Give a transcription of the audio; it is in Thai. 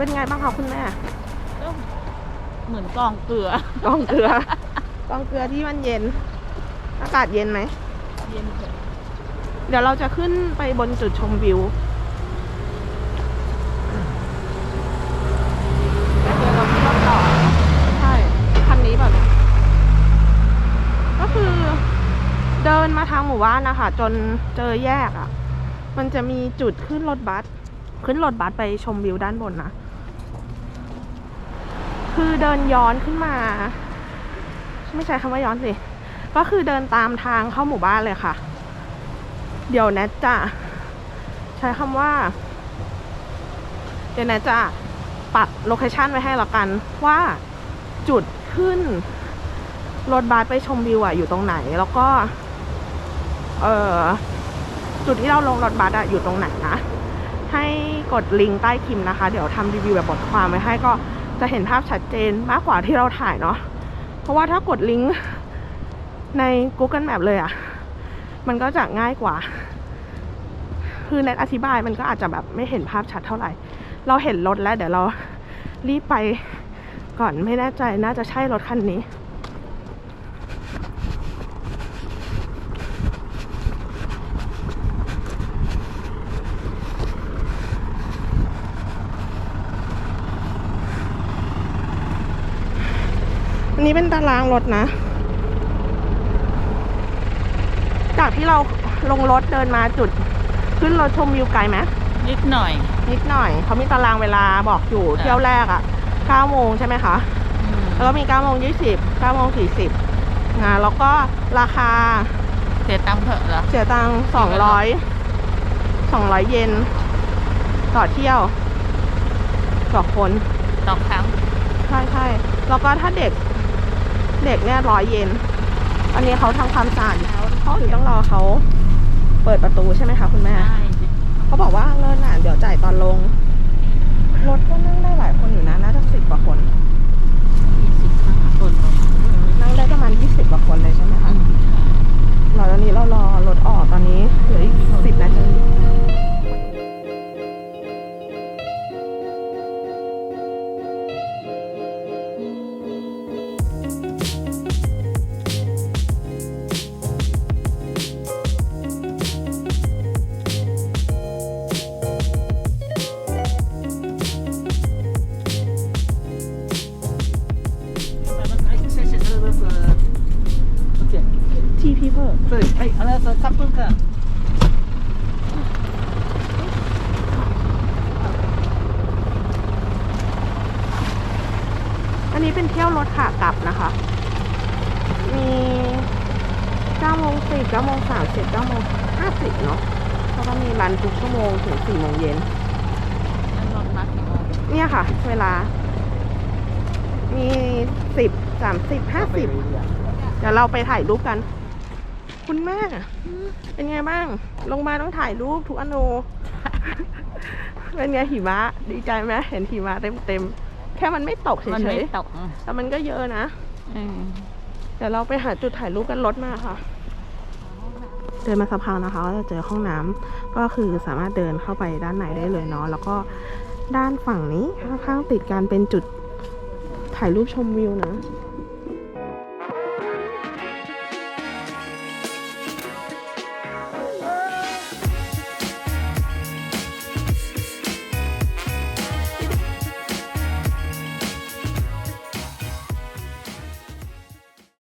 เป็นไงบ้างคะคุณแม่ก็เหมือนกองเกลือ กองเกลือ กองเกลือที่มันเย็น อากาศเย็นไหม เย็นเถอะเดี๋ยวเราจะขึ้นไปบนจุดชมวิวแล้วเดี๋ยวเราขึ้นรถต่อใช่คันนี้แบบเนี่ยก็คือเดินมาทางหมู่บ้านนะคะ จนเจอแยกอะ่ะ มันจะมีจุดขึ้นรถบัส ขึ้นรถบัสไปชมวิวด้านบนนะ คือเดินย้อนขึ้นมา ไม่ใช่คำว่าย้อนสิ ก็คือเดินตามทางเข้าหมู่บ้านเลยค่ะ เดี๋ยวแนทจะใช้คำว่า เดี๋ยวแนทจะปักโลเคชันไว้ให้ละกัน ว่าจุดขึ้นรถบัสไปชมวิวอะอยู่ตรงไหน แล้วก็ เออจุดที่เราลงรถบัสอะอยู่ตรงไหนนะให้กดลิงก์ใต้คลิปนะคะ เดี๋ยวทำรีวิวแบบบทความไว้ให้ก็ จะเห็นภาพชัดเจนมากกว่าที่เราถ่ายเนาะเพราะว่าถ้ากดลิงก์ใน Google Map เลยอะมันก็จะง่ายกว่า คือเนทอธิบายมันก็อาจจะแบบไม่เห็นภาพชัดเท่าไหร่ เราเห็นรถแล้ว เดี๋ยวเรารีบไปก่อนไม่แน่ใจน่าจะใช่รถคันนี้ อันนี้เป็นตารางรถนะ จากที่เราลงรถเดินมาจุด ขึ้นรถชมวิวไกลไหมนิดหน่อย นิดหน่อย เขามีตารางเวลาบอกอยู่อ่าเที่ยวแรกอะ่ะ9โมงใช่ไหมคะอืมแล้วก็มี9โมง20 9โมง40นะแล้วก็ราคา เสียตังค์เถอะเหรอ เสียตังค์200 200 เยนต่อเที่ยวต่อคนต่อครั้ง ใช่ใช่แล้วก็ถ้าเด็ก เด็กเนี่ยร้อยเยนอันนี้เขาทำความสะอาดแล้วเขาถึงต้องรอเขาเปิดประตูใช่ไหมคะคุณแม่ได้สิเขาบอกว่าเงินอะเดี๋ยวจ่ายตอนลง รถก็นั่งได้หลายคนอยู่นะ น่าจะสิบกว่าคนยี่สิบห้าคน ที่พี่เพิ่ม 对，哎，那是三分个。 อันนี้เป็นเที่ยวรถขากลับนะคะ มี9โมง10 9โมง30 9โมง50 เนาะแล้วก็มีรันทุกชั่วโมงถึง4โมงเย็น แล้วรถมากี่โมง เนี่ยค่ะ เวลา มีสิบสามสิบห้าสิบเดี๋ยวเราไปถ่ายรูปกัน คุณแม่เป็นไงบ้าง ลงมาต้องถ่ายรูปทุกอนูเป็นไงหิมะ ดีใจไหมเห็นหิมะเต็มเต็มๆแค่มันไม่ตกเฉมันไม่ยตกๆแต่มันก็เยอะนะอืมเดี๋ยวเราไปหาจุดถ่ายรูปกันรถมาค่ะ เดินมาสะพานนะคะก็จะเจอห้องน้ำก็คือสามารถเดินเข้าไปด้านในได้เลยเนาะแล้วก็ด้านฝั่งนี้ข้างๆติดกันเป็นจุดถ่ายรูปชมวิวนะอ